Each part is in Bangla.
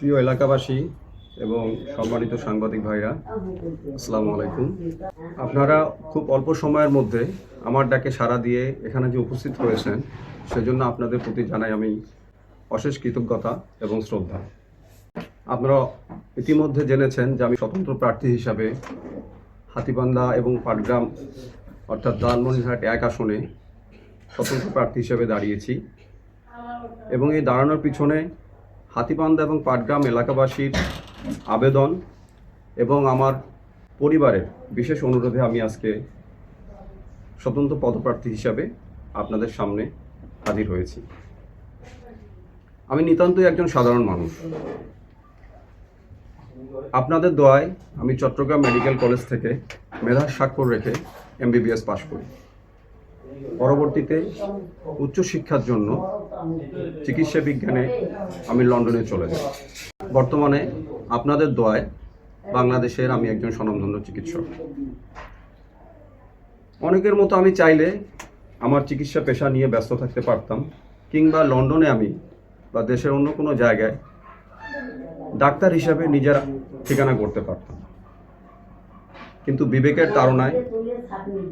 প্রিয় এলাকাবাসী এবং সম্মানিত সাংবাদিক ভাইরা, আসসালামু আলাইকুম। আপনারা খুব অল্প সময়ের মধ্যে আমার ডাকে সাড়া দিয়ে এখানে যে উপস্থিত হয়েছেন সেজন্য আপনাদের প্রতি জানাই আমি অশেষ কৃতজ্ঞতা এবং শ্রদ্ধা। আপনারা ইতিমধ্যে জেনেছেন যে আমি স্বতন্ত্র প্রার্থী হিসাবে হাতিবান্ধা এবং পাটগ্রাম, অর্থাৎ লালমনিরহাট এক আসনে স্বতন্ত্র প্রার্থী হিসেবে দাঁড়িয়েছি। এবং এই দাঁড়ানোর পিছনে হাতিবান্ধা এবং পাটগ্রাম এলাকাবাসীর আবেদন এবং আমার পরিবারের বিশেষ অনুরোধে আমি আজকে স্বতন্ত্র পদপ্রার্থী হিসাবে আপনাদের সামনে হাজির হয়েছি। আমি নিতান্তই একজন সাধারণ মানুষ। আপনাদের দোয়ায় আমি চট্টগ্রাম মেডিকেল কলেজ থেকে মেধার স্বাক্ষর রেখে এমবিবিএস পাশ করি। পরবর্তীতে উচ্চশিক্ষার জন্য চিকিৎসা বিজ্ঞানে আমি লন্ডনে চলে যাই। বর্তমানে আপনাদের দোয়ায় বাংলাদেশের আমি একজন স্বনামধন্য চিকিৎসক। অনেকের মতো আমি চাইলে আমার চিকিৎসা পেশা নিয়ে ব্যস্ত থাকতে পারতাম, কিংবা লন্ডনে আমি বা দেশের অন্য কোনো জায়গায় ডাক্তার হিসাবে নিজের ঠিকানা করতে পারতাম। কিন্তু বিবেকের তাড়নায়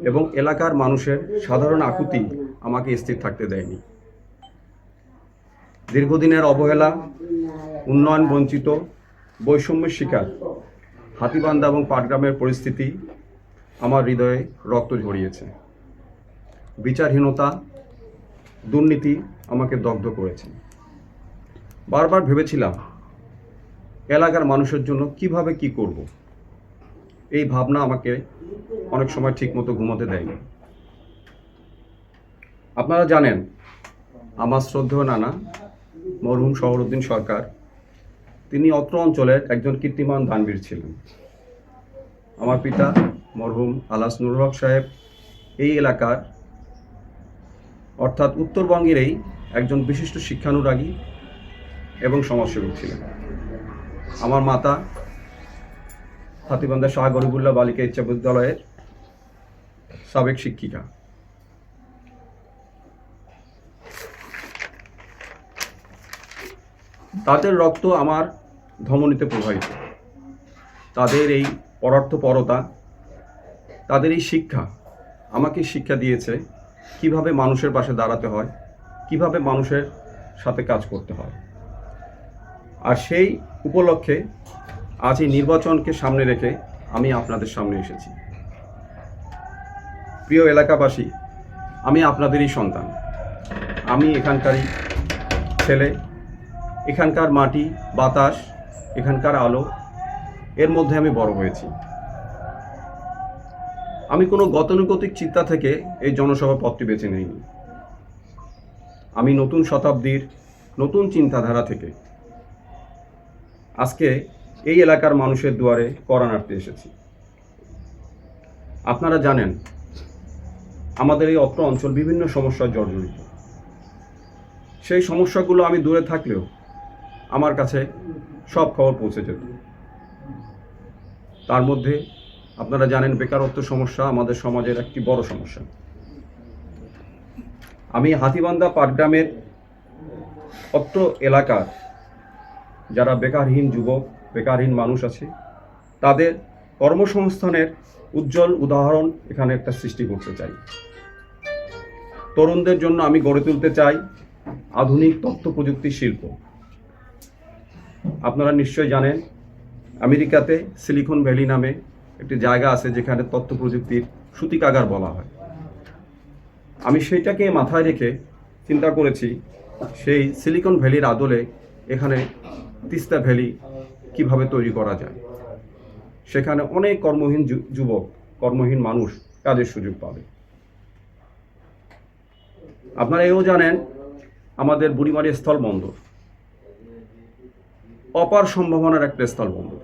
এবং এলাকার মানুষের সাধারণ আকুতি আমাকে স্থির থাকতে দেয়নি। দীর্ঘদিনের অবহেলা, উন্নয়ন বঞ্চিত, বৈষম্যের শিকার, হাতিবান্ধা এবং পাটগ্রামের পরিস্থিতি আমার হৃদয়ে রক্ত ঝরিয়েছে। বিচারহীনতা, দুর্নীতি আমাকে দগ্ধ করেছে। বারবার ভেবেছিলাম, এলাকার মানুষের জন্য কীভাবে কি করব? এই ভাবনা আমাকে অনেক সময় ঠিকমতো ঘুমোতে দেয়নি। আপনারা জানেন, আমার শ্রদ্ধেয় নানা, মরহুম শহরুদ্দিন সরকার, তিনি অত্র অঞ্চলের একজন কীর্তিমান দানবীর ছিলেন। আমার পিতা মরহুম আলাস নুরুল হক সাহেব এই এলাকার, অর্থাৎ উত্তরবঙ্গেরই একজন বিশিষ্ট শিক্ষানুরাগী এবং সমাজসেবক ছিলেন। আমার মাতা হাতিবান্ধা শাহ গরিবুল্লাহ বালিকা উচ্চ বিদ্যালয়ের সাবেক শিক্ষিকা। তাদের রক্ত আমার ধমনীতে প্রবাহিত। তাদের এই পরার্থপরতা তাদের এই শিক্ষা আমাকে শিক্ষা দিয়েছে কীভাবে মানুষের পাশে দাঁড়াতে হয়, কীভাবে মানুষের সাথে কাজ করতে হয়। আর সেই উপলক্ষে আজ এই নির্বাচনকে সামনে রেখে আমি আপনাদের সামনে এসেছি। প্রিয় এলাকাবাসী, আমি আপনাদেরই সন্তান। আমি এখানকারই ছেলে, এখানকার মাটি, বাতাস, এখানকার আলো, এর মধ্যে আমি বড় হয়েছি। আমি কোনো গতানুগতিক চিন্তা থেকে এই জনসভা পথটি বেছে নেইনি। আমি নতুন শতাব্দীর নতুন চিন্তাধারা থেকে। আজকে এই এলাকার মানুষের দুয়ারে করা নাড়তে এসেছি। আপনারা জানেন, আমাদের এই অত্র অঞ্চল বিভিন্ন সমস্যার জর্জরিত। সেই সমস্যাগুলো আমি দূরে থাকলেও আমার কাছে সব খবর পৌঁছে যেত। তার মধ্যে আপনারা জানেন, বেকারত্ব সমস্যা আমাদের সমাজের একটি বড় সমস্যা। আমি হাতিবান্ধা পাটগ্রামের অত্র এলাকার যারা বেকারহীন যুবক বেকারহীন মানুষ আছে। তাদের কর্মসংস্থানের উজ্জ্বল উদাহরণ এখানে একটা সৃষ্টি করতে চাই। তরুণদের জন্য আমি গড়ে তুলতে চাই আধুনিক তথ্য প্রযুক্তি শিল্প। আপনারা নিশ্চয়ই জানেন, আমেরিকাতে সিলিকন ভ্যালি নামে একটি জায়গা আছে যেখানে তথ্য প্রযুক্তির সূতিকাগার বলা হয়। আমি সেইটাকে মাথায় রেখে চিন্তা করেছি, সেই সিলিকন ভ্যালির আদলে এখানে তিস্তা ভ্যালি কীভাবে তৈরি করা যায়? সেখানে অনেক কর্মহীন যুবক, কর্মহীন মানুষ কাজের সুযোগ পাবে। আপনারা এও জানেন, আমাদের বুড়িমারি স্থল বন্দর। অপার সম্ভাবনার একটা স্থল বন্দর।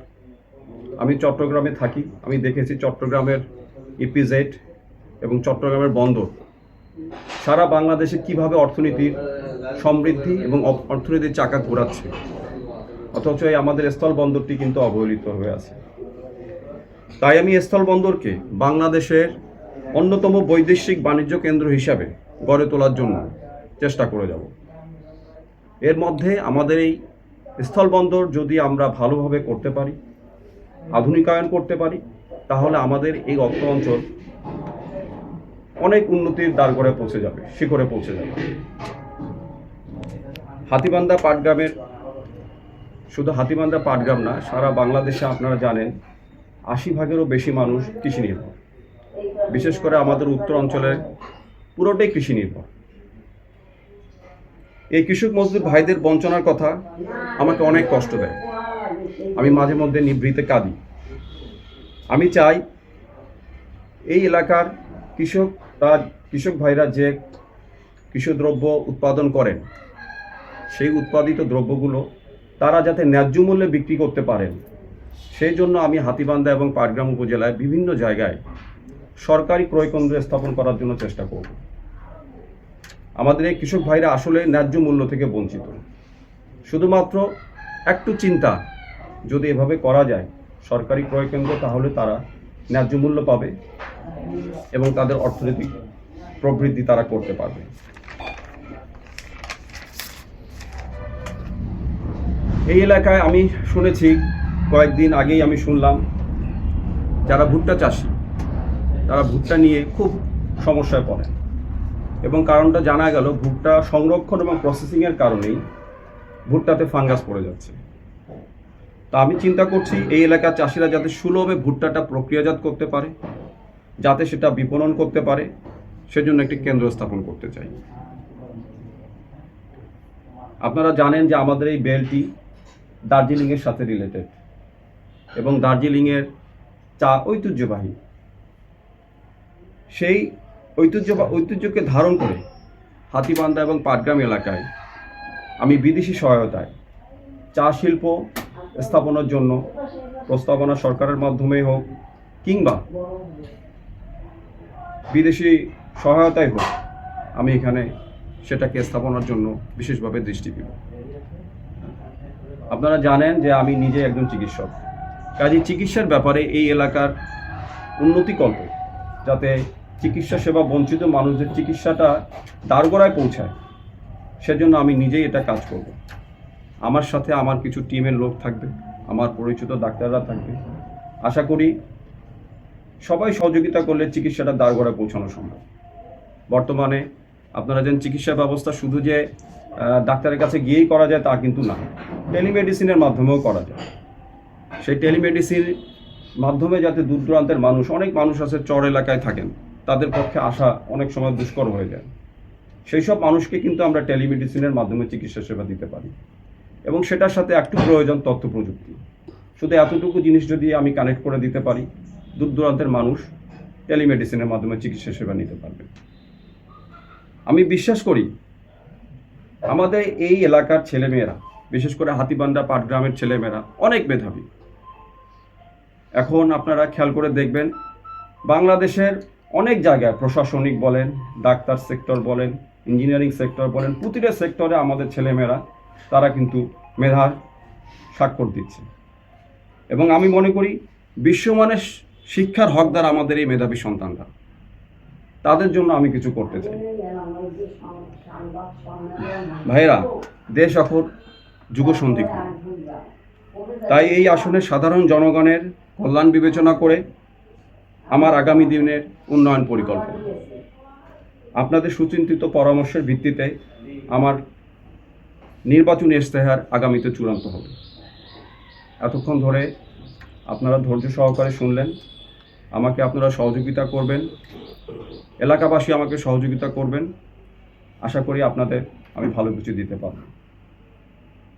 আমি চট্টগ্রামে থাকি, আমি দেখেছি চট্টগ্রামের ইপিজেড এবং চট্টগ্রামের বন্দর। সারা বাংলাদেশে কীভাবে অর্থনীতির সমৃদ্ধি এবং অর্থনীতির চাকা ঘোরাচ্ছে। অথচ এই আমাদের স্থল বন্দরটি কিন্তু অবহেলিত হয়ে আছে। তাই আমি স্থল বন্দরকে বাংলাদেশের অন্যতম বৈদেশিক বাণিজ্য কেন্দ্র হিসাবে গড়ে তোলার জন্য চেষ্টা করে যাব। এর মধ্যে আমাদের এই স্থলবন্দর যদি আমরা ভালোভাবে করতে পারি, আধুনিকায়ন করতে পারি, তাহলে আমাদের এই অত্র অঞ্চল অনেক উন্নতির দ্বার করে পৌঁছে যাবে, শিখরে পৌঁছে যাবে। হাতিবান্ধা পাটগ্রামের শুধু হাতিবান্ধা পাটগ্রাম না, সারা বাংলাদেশে আপনারা জানেন, আশি ভাগেরও বেশি মানুষ কৃষি নির্ভর। বিশেষ করে আমাদের উত্তর অঞ্চলের পুরোটাই কৃষি নির্ভর। এই কৃষক মজদুর ভাইদের বঞ্চনার কথা আমাকে অনেক কষ্ট দেয়। আমি মাঝে মধ্যে নিভৃতে কাঁদি। আমি চাই এই এলাকার কৃষক তার কৃষক ভাইরা যে কৃষিদ্রব্য উৎপাদন করেন, সেই উৎপাদিত দ্রব্যগুলো তারা যাতে ন্যায্য মূল্যে বিক্রি করতে পারেন। সেই জন্য আমি হাতিবান্ধা এবং পাটগ্রাম উপজেলায় বিভিন্ন জায়গায় সরকারি ক্রয় কেন্দ্র স্থাপন করার জন্য চেষ্টা করব। আমাদের এই কৃষক ভাইরা আসলে ন্যায্য মূল্য থেকে বঞ্চিত। শুধুমাত্র একটু চিন্তা যদি এভাবে করা যায় সরকারি ক্রয় কেন্দ্র, তাহলে তারা ন্যায্য মূল্য পাবে এবং তাদের অর্থনৈতিক প্রবৃদ্ধি তারা করতে পারবে। এই এলাকায় আমি শুনেছি, কয়েকদিন আগেই আমি শুনলাম, যারা ভুট্টা চাষি তারা ভুট্টা নিয়ে খুব সমস্যায় পড়েন এবং কারণটা জানা গেল, ভুট্টা সংরক্ষণ এবং প্রসেসিংয়ের কারণেই ভুট্টাতে ফাঙ্গাস পড়ে যাচ্ছে। তা আমি চিন্তা করছি, এই এলাকার চাষিরা যাতে সুলভে ভুট্টাটা প্রক্রিয়াজাত করতে পারে, যাতে সেটা বিপণন করতে পারে, সেজন্য একটি কেন্দ্র স্থাপন করতে চাই। আপনারা জানেন যে আমাদের এই বেলটি দার্জিলিংয়ের সাথে রিলেটেড এবং দার্জিলিংয়ের চা ঐতিহ্যবাহী। সেই ঐতিহ্য ঐতিহ্যকে ধারণ করে হাতিবান্ধা এবং পাটগ্রাম এলাকায় আমি বিদেশি সহায়তায় চা শিল্প স্থাপনের জন্য প্রস্তাবনা সরকারের মাধ্যমেই হোক কিংবা বিদেশি সহায়তায় হোক আমি এখানে সেটাকে স্থাপনার জন্য বিশেষভাবে দৃষ্টি দিব। আপনারা জানেন যে আমি নিজে একজন চিকিৎসক। কাজে চিকিৎসার ব্যাপারে এই এলাকার উন্নতি উন্নতিকল্প যাতে চিকিৎসা সেবা বঞ্চিত মানুষদের চিকিৎসাটা দারগোড়ায় পৌঁছায়, সেজন্য আমি নিজেই এটা কাজ করব। আমার সাথে আমার কিছু টিমের লোক থাকবে, আমার পরিচিত ডাক্তাররা থাকবে। আশা করি সবাই সহযোগিতা করলে চিকিৎসাটা দারগোড়ায় পৌঁছানো সম্ভব। বর্তমানে আপনারা যেন চিকিৎসা ব্যবস্থা শুধু যে ডাক্তারের কাছে গিয়েই করা যায় তা কিন্তু না। টেলিমেডিসিনের মাধ্যমেও করা যায়। সেই টেলিমেডিসিন মাধ্যমে যাতে দূর দূরান্তের মানুষ, অনেক মানুষ আছে চর এলাকায় থাকেন, তাদের পক্ষে আসা অনেক সময় দুষ্কর হয়ে যায়। সেই সব মানুষকে কিন্তু আমরা টেলিমেডিসিনের মাধ্যমে চিকিৎসা সেবা দিতে পারি। এবং সেটার সাথে একটু প্রয়োজন তথ্য প্রযুক্তি। শুধু এতটুকু জিনিস যদি আমি কানেক্ট করে দিতে পারি দূর দূরান্তের মানুষ টেলিমেডিসিনের মাধ্যমে চিকিৎসা সেবা নিতে পারবে। আমি বিশ্বাস করি, আমাদের এই এলাকার ছেলেমেয়েরা বিশেষ করে হাতিবান্ধা পাটগ্রামের ছেলেমেয়েরা, অনেক মেধাবী। এখন আপনারা খেয়াল করে দেখবেন, বাংলাদেশের অনেক জায়গায় প্রশাসনিক বলেন, ডাক্তার সেক্টর বলেন, ইঞ্জিনিয়ারিং সেক্টর বলেন, প্রতিটা সেক্টরে আমাদের ছেলেমেয়েরা, তারা কিন্তু মেধার স্বাক্ষর দিচ্ছে। এবং আমি মনে করি, বিশ্বমানের শিক্ষার হকদার আমাদের এই মেধাবী সন্তানরা। তাদের জন্য আমি কিছু করতে চাই। ভাইয়েরা, দেশ এখন যুগ সন্ধিক্ষণ তাই এই আসনে সাধারণ জনগণের কল্যাণ বিবেচনা করে আমার আগামী দিনের উন্নয়ন পরিকল্পনা। আপনাদের সুচিন্তিত পরামর্শের ভিত্তিতে আমার নির্বাচনী ইশতেহার আগামীতে চূড়ান্ত হবে। এতক্ষণ ধরে আপনারা ধৈর্য সহকারে শুনলেন, আমাকে আপনারা সহযোগিতা করবেন, এলাকাবাসী আমাকে সহযোগিতা করবেন। আশা করি আপনাদের আমি ভালো কিছু দিতে পারব।